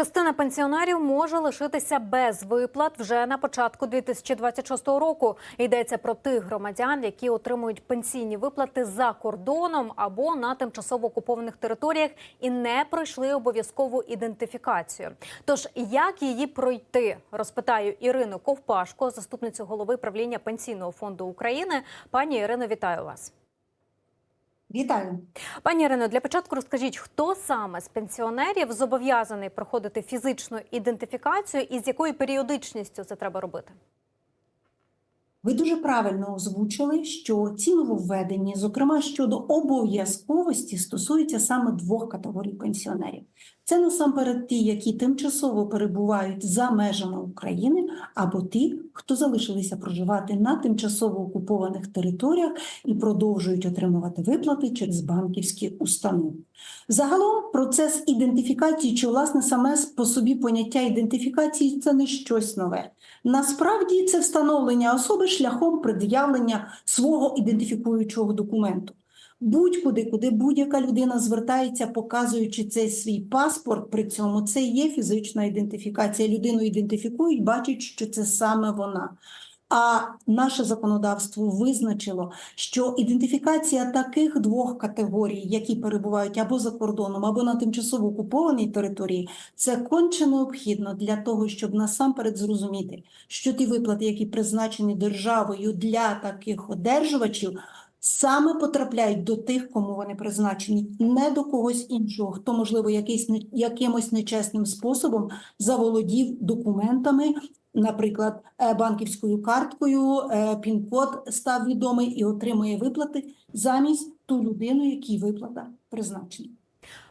Частина пенсіонерів може лишитися без виплат вже на початку 2026 року. Йдеться про тих громадян, які отримують пенсійні виплати за кордоном або на тимчасово окупованих територіях і не пройшли обов'язкову ідентифікацію. Тож як її пройти, розпитаю Ірину Ковпашко, заступницю голови правління пенсійного фонду України. Пані Ірино, вітаю вас. Вітаю. Пані Ірино, для початку розкажіть, хто саме з пенсіонерів зобов'язаний проходити фізичну ідентифікацію і з якою періодичністю це треба робити? Ви дуже правильно озвучили, що ці нововведення, зокрема щодо обов'язковості, стосуються саме двох категорій пенсіонерів. Це насамперед ті, які тимчасово перебувають за межами України, або ті, хто залишилися проживати на тимчасово окупованих територіях і продовжують отримувати виплати через банківські установи. Загалом процес ідентифікації, чи власне саме по собі поняття ідентифікації це не щось нове. Насправді це встановлення особи шляхом пред'явлення свого ідентифікуючого документу. Будь-куди, куди будь-яка людина звертається, показуючи цей свій паспорт, при цьому це є фізична ідентифікація. Людину ідентифікують, бачать, що це саме вона. А наше законодавство визначило, що ідентифікація таких двох категорій, які перебувають або за кордоном, або на тимчасово окупованій території, це конче необхідно для того, щоб насамперед зрозуміти, що ті виплати, які призначені державою для таких одержувачів, саме потрапляють до тих, кому вони призначені, не до когось іншого, хто, можливо, якийсь якимось нечесним способом заволодів документами. Наприклад, е, банківською карткою е, пін-код став відомий і отримує виплати замість ту людину, якій виплата призначена.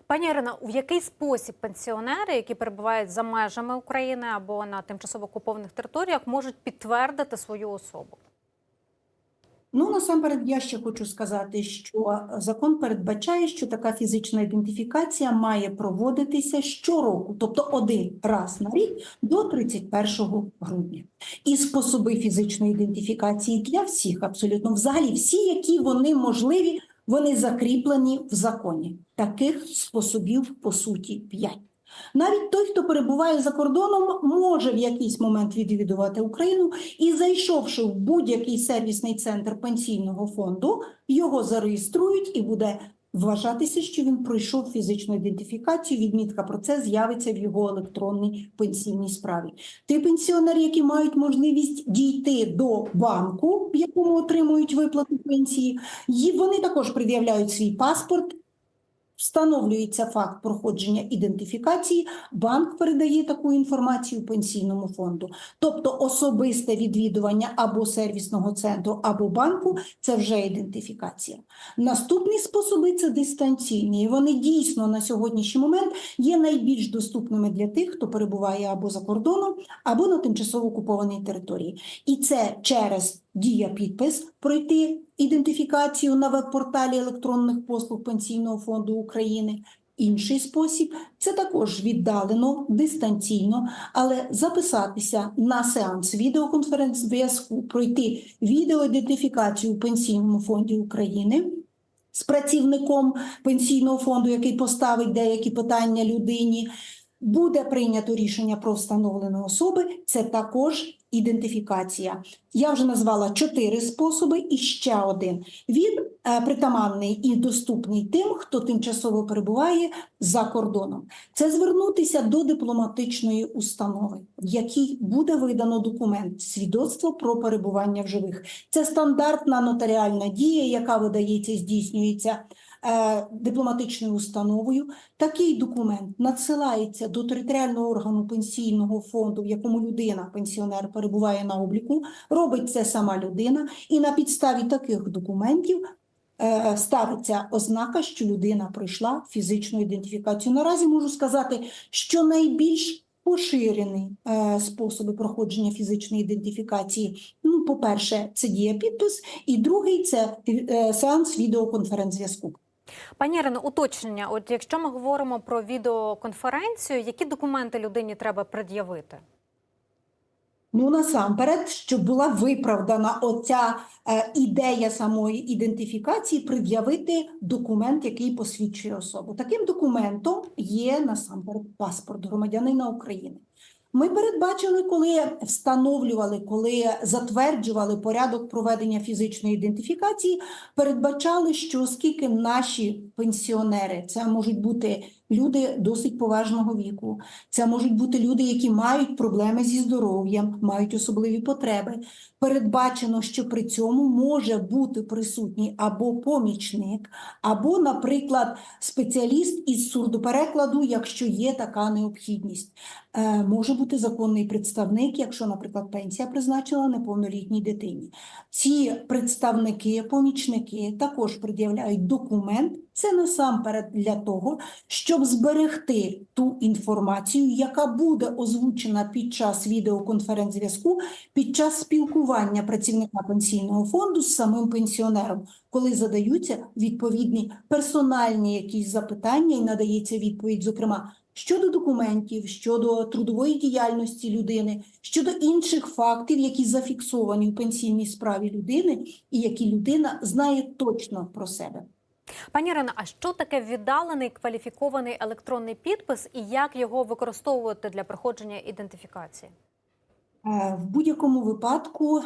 Пані Ірино, у який спосіб пенсіонери, які перебувають за межами України або на тимчасово окупованих територіях, можуть підтвердити свою особу? Ну, насамперед, я ще хочу сказати, що закон передбачає, що така фізична ідентифікація має проводитися щороку, тобто один раз на рік до 31 грудня. І способи фізичної ідентифікації для всіх, абсолютно взагалі, всі, які вони можливі, вони закріплені в законі. Таких способів по суті п'ять. Навіть той, хто перебуває за кордоном, може в якийсь момент відвідувати Україну і, зайшовши в будь-який сервісний центр пенсійного фонду, його зареєструють і буде вважатися, що він пройшов фізичну ідентифікацію. Відмітка про це з'явиться в його електронній пенсійній справі. Ті пенсіонери, які мають можливість дійти до банку, в якому отримують виплату пенсії, вони також пред'являють свій паспорт. Встановлюється факт проходження ідентифікації, банк передає таку інформацію пенсійному фонду. Тобто особисте відвідування або сервісного центру, або банку це вже ідентифікація. Наступні способи це дистанційні. І Вони дійсно на сьогоднішній момент є найбільш доступними для тих, хто перебуває або за кордоном, або на тимчасово окупованій території. І це через дія підпис пройти ідентифікацію на веб-порталі електронних послуг Пенсійного фонду України. Інший спосіб це також віддалено, дистанційно, але записатися на сеанс відеоконференц-зв'язку, пройти відеоідентифікацію у Пенсійному фонді України з працівником пенсійного фонду, який поставить деякі питання людині. Буде прийнято рішення про встановлену особи. Це також ідентифікація. Я вже назвала чотири способи, і ще один. Він е, притаманний і доступний тим, хто тимчасово перебуває за кордоном. Це звернутися до дипломатичної установи, в якій буде видано документ свідоцтво про перебування в живих. Це стандартна нотаріальна дія, яка видається, здійснюється дипломатичною установою. Такий документ надсилається до територіального органу пенсійного фонду, в якому людина, пенсіонер, перебуває на обліку. Робить це сама людина, і на підставі таких документів е, ставиться ознака, що людина пройшла фізичну ідентифікацію. Наразі можу сказати, що найбільш поширені е, способи проходження фізичної ідентифікації. Ну, по-перше, це дія підпис, і другий це е, сеанс відеоконференц-зв'язку. Пані Ірино, уточнення. От якщо ми говоримо про відеоконференцію, які документи людині треба пред'явити? Ну, насамперед, щоб була виправдана оця е, ідея самої ідентифікації, пред'явити документ, який посвідчує особу. Таким документом є насамперед паспорт громадянина України. Ми передбачили, коли встановлювали, коли затверджували порядок проведення фізичної ідентифікації, передбачали, що оскільки наші пенсіонери, це можуть бути люди досить поважного віку, це можуть бути люди, які мають проблеми зі здоров'ям, мають особливі потреби. Передбачено, що при цьому може бути присутній або помічник, або, наприклад, спеціаліст із сурдоперекладу, якщо є така необхідність. Е, Може бути законний представник, якщо, наприклад, пенсія призначена неповнолітній дитині. Ці представники, помічники також пред'являють документ. Це насамперед для того, щоб зберегти ту інформацію, яка буде озвучена під час відеоконференц-зв'язку, під час спілкування працівника пенсійного фонду з самим пенсіонером, коли задаються відповідні персональні якісь запитання і надається відповідь, зокрема, щодо документів, щодо трудової діяльності людини, щодо інших фактів, які зафіксовані в пенсійній справі людини, і які людина знає точно про себе. Пані Ірино, а що таке віддалений кваліфікований електронний підпис і як його використовувати для проходження ідентифікації? Е, В будь-якому випадку е,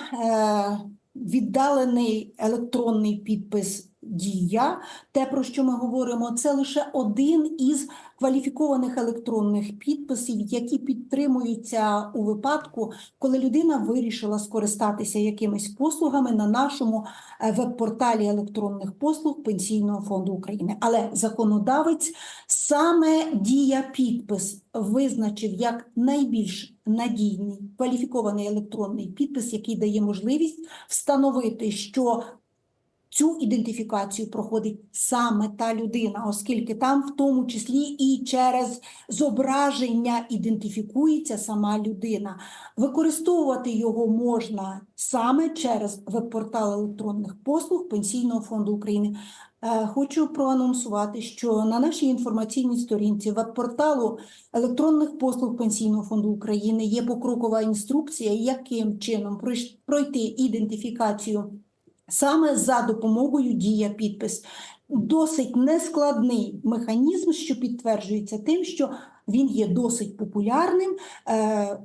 віддалений електронний підпис дія, те, про що ми говоримо, це лише один із кваліфікованих електронних підписів, які підтримуються у випадку, коли людина вирішила скористатися якимись послугами на нашому е, веб-порталі електронних послуг Пенсійного фонду України. Але законодавець саме дія підпис визначив як найбільш надійний кваліфікований електронний підпис, який дає можливість встановити, що Цю ідентифікацію проходить саме та людина, оскільки там в тому числі і через зображення ідентифікується сама людина. Використовувати його можна саме через веб-портал електронних послуг Пенсійного фонду України. Е, Хочу проанонсувати, що на нашій інформаційній сторінці веб-порталу електронних послуг Пенсійного фонду України є покрокова інструкція, яким чином пройти ідентифікацію саме за допомогою дія підпис. Досить нескладний механізм, що підтверджується тим, що він є досить популярним е,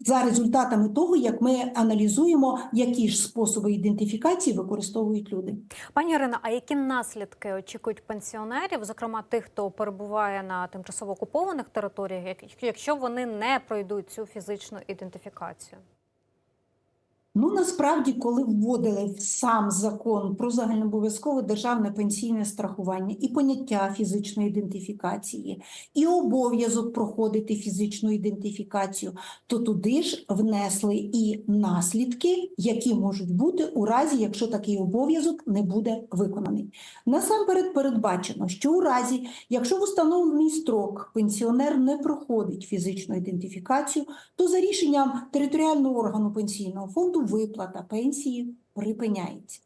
за результатами того, як ми аналізуємо, які ж способи ідентифікації використовують люди. Пані Ірино, а які наслідки очікують пенсіонерів, зокрема тих, хто перебуває на тимчасово окупованих територіях, якщо вони не пройдуть цю фізичну ідентифікацію? Ну, насправді, коли вводили в сам закон про загальнообов'язкове державне пенсійне страхування і поняття фізичної ідентифікації, і обов'язок проходити фізичну ідентифікацію, то туди ж внесли і наслідки, які можуть бути у разі, якщо такий обов'язок не буде виконаний. Насамперед передбачено, що у разі, якщо в установлений строк пенсіонер не проходить фізичну ідентифікацію, то за рішенням територіального органу пенсійного фонду виплата пенсії припиняється.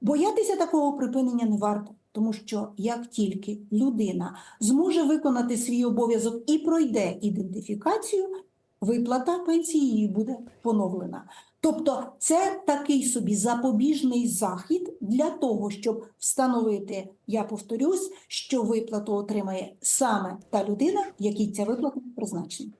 Боятися такого припинення не варто, тому що як тільки людина зможе виконати свій обов'язок і пройде ідентифікацію, виплата пенсії їй буде поновлена. Тобто це такий собі запобіжний захід для того, щоб встановити, я повторюсь, що виплату отримає саме та людина, якій ця виплата призначена.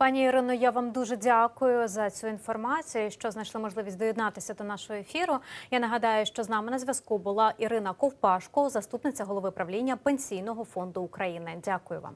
Пані Ірино, я вам дуже дякую за цю інформацію, що знайшли можливість доєднатися до нашого ефіру. Я нагадаю, що з нами на зв'язку була Ірина Ковпашко, заступниця голови правління Пенсійного фонду України. Дякую вам.